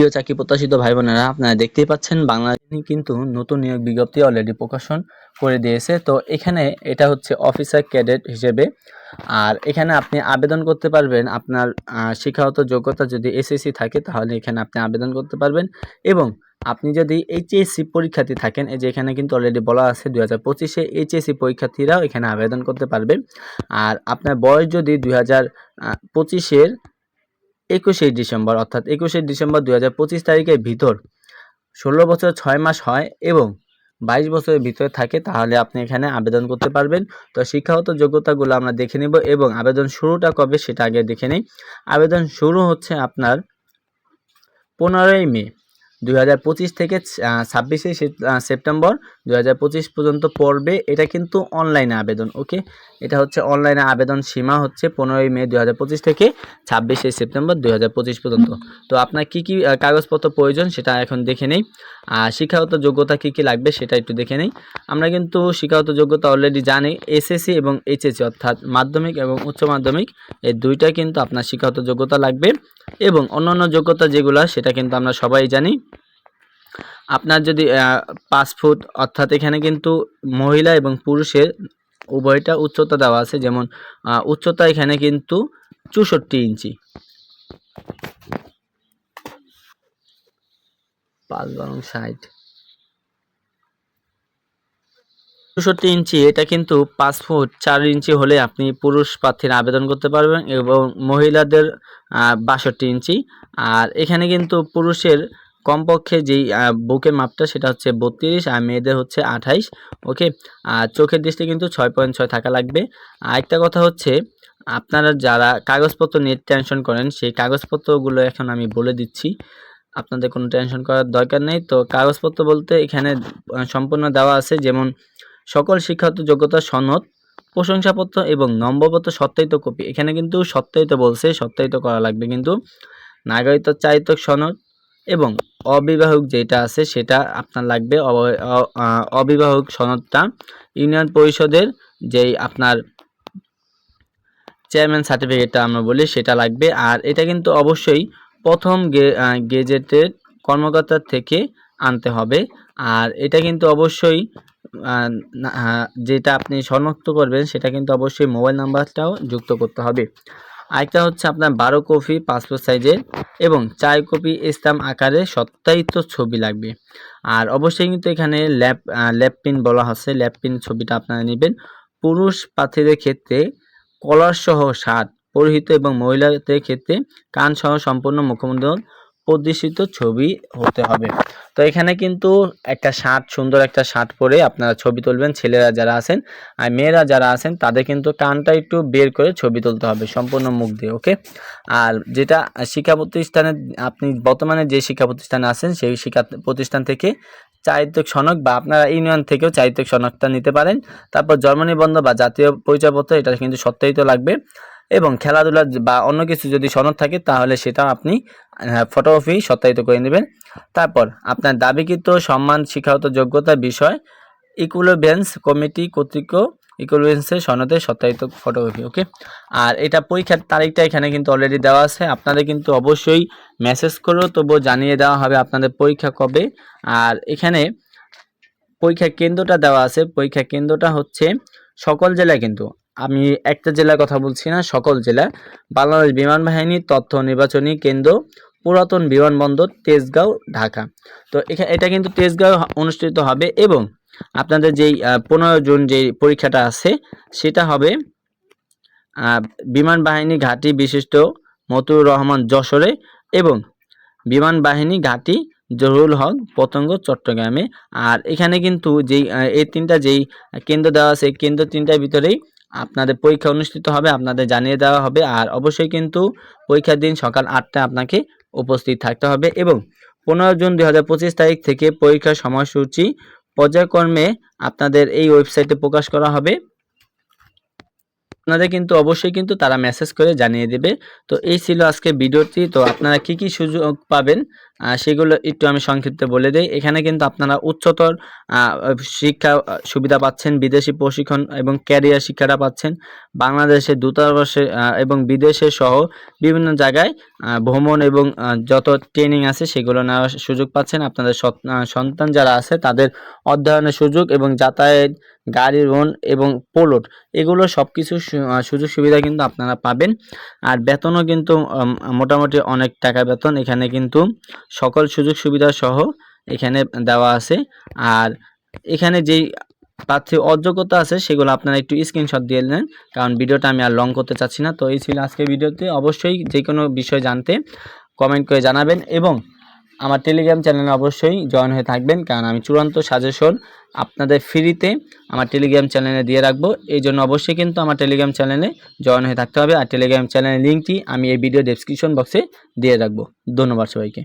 প্রিয় চাকরি প্রত্যাশিত ভাই বোনেরা আপনারা দেখতেই পাচ্ছেন বাংলাদেশ কিন্তু নতুন নিয়োগ বিজ্ঞপ্তি অলরেডি প্রকাশন করে দিয়েছে। তো এখানে এটা হচ্ছে অফিসার ক্যাডেট হিসেবে। আর এখানে আপনি আবেদন করতে পারবেন। আপনার শিক্ষাগত যোগ্যতা যদি এসএসসি থাকে, তাহলে এখানে আপনি আবেদন করতে পারবেন। এবং আপনি যদি এইচএসসি পরীক্ষার্থী থাকেন, এই যে এখানে কিন্তু অলরেডি বলা আছে দুই হাজার পঁচিশে এইচএসসি পরীক্ষার্থীরাও এখানে আবেদন করতে পারবে। আর আপনার বয়স যদি দুই হাজার পঁচিশের একুশে ডিসেম্বর, অর্থাৎ একুশে ডিসেম্বর দু হাজার পঁচিশ তারিখের ভিতর ষোলো বছর ছয় মাস হয় এবং বাইশ বছরের ভিতরে থাকে, তাহলে আপনি এখানে আবেদন করতে পারবেন। তো শিক্ষাগত যোগ্যতাগুলো আমরা দেখে নিব এবং আবেদন শুরুটা কবে সেটা আগে দেখে নিই। আবেদন শুরু হচ্ছে আপনার পনেরোই মে দুই হাজার পঁচিশ থেকে ছাব্বিশে সেপ্টেম্বর দুই হাজার পঁচিশ পর্যন্ত পড়বে। এটা কিন্তু অনলাইনে আবেদন, ওকে? এটা হচ্ছে অনলাইনে আবেদন সীমা হচ্ছে পনেরোই মে দুই হাজার পঁচিশ থেকে ছাব্বিশে সেপ্টেম্বর দুই হাজার পঁচিশ পর্যন্ত। তো আপনার কী কী কাগজপত্র প্রয়োজন সেটা এখন দেখে নেই। আর শিক্ষাগত যোগ্যতা কী কী লাগবে সেটা একটু দেখে নেই। আমরা কিন্তু শিক্ষাগত যোগ্যতা অলরেডি জানি। এসএসসি এবং এইচএসসি অর্থাৎ মাধ্যমিক এবং উচ্চ মাধ্যমিক, এই দুইটা কিন্তু আপনার শিক্ষাগত যোগ্যতা লাগবে। এবং অন্যান্য যোগ্যতা যেগুলো সেটা কিন্তু আমরা সবাই জানি। আপনার যদি পাঁচ ফুট, অর্থাৎ এখানে কিন্তু মহিলা এবং পুরুষের উভয়টা উচ্চতা দেওয়া আছে, যেমন উচ্চতা এখানে কিন্তু চৌষট্টি ইঞ্চি। পাঁচ চৌষট্টি ইঞ্চি, এটা কিন্তু পাঁচ ফুট চার ইঞ্চি হলে আপনি পুরুষ প্রার্থীর আবেদন করতে পারবেন এবং মহিলাদের বাষট্টি ইঞ্চি। আর এখানে কিন্তু পুরুষের কমপক্ষে যেই বুকের মাপটা সেটা হচ্ছে বত্রিশ আর মেয়েদের হচ্ছে আঠাইশ ওকে আর চোখের দৃষ্টি কিন্তু ছয় পয়েন্ট ছয় থাকা লাগবে। আরেকটা কথা হচ্ছে, আপনারা যারা কাগজপত্র নিয়ে টেনশন করেন, সেই কাগজপত্রগুলো এখন আমি বলে দিচ্ছি। আপনাদের কোনো টেনশন করার দরকার নেই। তো কাগজপত্র বলতে এখানে সম্পূর্ণ দেওয়া আছে যেমন, সকল শিক্ষাগত যোগ্যতা সনদ, প্রশংসাপত্র এবং নম্বরপত্র সত্যায়িত কপি। এখানে কিন্তু সত্যায়িত বলছে, সত্যায়িত করা লাগবে। কিন্তু নাগরিকত্ব চারিত্রক সনদ এবং অবিবাহক যেটা আছে সেটা আপনার লাগবে অবিবাহক সনদটা ইউনিয়ন পরিষদের যেই আপনার চেয়ারম্যান সার্টিফিকেটটা আমরা বলি সেটা লাগবে। আর এটা কিন্তু অবশ্যই প্রথম গেজেটের কর্মকর্তার থেকে আনতে হবে। আর এটা কিন্তু অবশ্যই যেটা আপনি শনাক্ত করবেন সেটা কিন্তু অবশ্যই মোবাইল নাম্বারটাও যুক্ত করতে হবে। আরেকটা হচ্ছে আপনার বারো কপি পাসপোর্ট সাইজের এবং চার কপি ইসলাম আকারে সত্যায়িত ছবি লাগবে। আর অবশ্যই কিন্তু এখানে ল্যাপ ল্যাপ পিন বলা হচ্ছে ল্যাপ পিন ছবিটা আপনারা নেবেন। পুরুষ প্রার্থীদের ক্ষেত্রে কলার সহ শার্ট, পরিহিত এবং মহিলাদের ক্ষেত্রে কান সহ সম্পূর্ণ মুখমণ্ডল প্রদর্শিত ছবি হতে হবে। তো এখানে কিন্তু একটা শার্ট, সুন্দর একটা শার্ট পরে আপনারা ছবি তুলবেন, ছেলেরা যারা আছেন আর মেয়েরা যারা আছেন, তাদের কিন্তু কানটা একটু বের করে ছবি তুলতে হবে, সম্পূর্ণ মুখ দিয়ে, ওকে? আর যেটা শিক্ষা প্রতিষ্ঠানে আপনি বর্তমানে যে শিক্ষা প্রতিষ্ঠানে আছেন, সেই শিক্ষা প্রতিষ্ঠান থেকে চারিত্রিক সনক বা আপনারা ইউনিয়ন থেকেও চারিত্রিক সনকটা নিতে পারেন। তারপর জন্ম নিবন্ধন বা জাতীয় পরিচয়পত্র, এটা কিন্তু সত্যায়িত লাগবে। এবং খেলাধুলা বা অন্য কিছু যদি সনদ থাকে, তাহলে সেটা আপনি ফটোকপি সত্যায়িত করে নেবেন। তারপর আপনার দাবিকৃত সম্মান, শিক্ষাগত যোগ্যতা বিষয় ইকুইভ্যালেন্স কমিটি কর্তৃক ইকুইভ্যালেন্সের সনদে সত্যায়িত ফটোকপি ওকে আর এটা পরীক্ষার তারিখটা এখানে কিন্তু অলরেডি দেওয়া আছে। আপনাদের কিন্তু অবশ্যই মেসেজ করেও তবুও জানিয়ে দেওয়া হবে আপনাদের পরীক্ষা কবে। আর এখানে পরীক্ষা কেন্দ্রটা দেওয়া আছে। পরীক্ষা কেন্দ্রটা হচ্ছে সকল জেলায় কিন্তু আমি একটা জেলার কথা বলছি না, সকল জেলা। বাংলাদেশ বিমান বাহিনী, তথ্য নির্বাচনী কেন্দ্র, পুরাতন বিমানবন্দর তেজগাঁও, ঢাকা। তো এখানে এটা কিন্তু তেজগাঁও অনুষ্ঠিত হবে এবং আপনাদের যেই পনেরো জুন যেই পরীক্ষাটা আছে, সেটা হবে বিমান বাহিনী ঘাঁটি বিশিষ্ট মতুর রহমান যশোরে এবং বিমান বাহিনী ঘাঁটি জহুরুল হক পতঙ্গ চট্টগ্রামে। আর এখানে কিন্তু যেই এই তিনটা যেই কেন্দ্র দেওয়া আছে কেন্দ্র তিনটার ভিতরেই আপনাদের পরীক্ষা অনুষ্ঠিত হবে, আপনাদের জানিয়ে দেওয়া হবে আর অবশ্যই কিন্তু পরীক্ষার দিন সকাল আটটায় আপনাকে উপস্থিত থাকতে হবে এবং পনেরো জুন দুই হাজার পঁচিশ তারিখ থেকে পরীক্ষার সময়সূচি পর্যায়ক্রমে আপনাদের এই ওয়েবসাইটে প্রকাশ করা হবে। আপনাদের কিন্তু অবশ্যই কিন্তু তারা মেসেজ করে জানিয়ে দেবে। তো এই ছিল আজকে ভিডিওটি। তো আপনারা কি কি সুযোগ পাবেন সেগুলো একটু আমি সংক্ষিপ্ত বলে দিই। এখানে কিন্তু আপনারা উচ্চতর শিক্ষা সুবিধা পাচ্ছেন, বিদেশি প্রশিক্ষণ এবং ক্যারিয়ার শিক্ষাটা পাচ্ছেন। বাংলাদেশে দূতাবাসে এবং বিদেশে সহ বিভিন্ন জায়গায় ভ্রমণ এবং যত ট্রেনিং আছে সেগুলো নেওয়ার সুযোগ পাচ্ছেন। আপনাদের সন্তান যারা আছে তাদের অধ্যয়নের সুযোগ এবং যাতায়াত, গাড়ি লোন এবং পোলট এগুলো সব কিছু সুযোগ সুবিধা কিন্তু আপনারা পাবেন। আর বেতনও কিন্তু মোটামুটি অনেক টাকা বেতন। এখানে কিন্তু সকল সুযোগ সুবিধা সহ এখানে দেওয়া আছে। আর এখানে যেই প্রার্থী অযোগ্যতা আছে, সেগুলো আপনারা একটু স্ক্রিনশট দিয়ে নেন, কারণ ভিডিওটা আমি আর লং করতে চাচ্ছি না। তো এই ছিল আজকের ভিডিওতে। অবশ্যই যে কোনো বিষয় জানতে কমেন্ট করে জানাবেন এবং আমার টেলিগ্রাম চ্যানেলে অবশ্যই জয়েন হয়ে থাকবেন, কারণ আমি চূড়ান্ত সাজেশন আপনাদের ফ্রিতে আমার টেলিগ্রাম চ্যানেলে দিয়ে রাখব। এই জন্য অবশ্যই কিন্তু আমার টেলিগ্রাম চ্যানেলে জয়েন হয়ে থাকতে হবে। আর টেলিগ্রাম চ্যানেলের লিঙ্কটি আমি এই ভিডিও ডেসক্রিপশন বক্সে দিয়ে রাখব। ধন্যবাদ সবাইকে।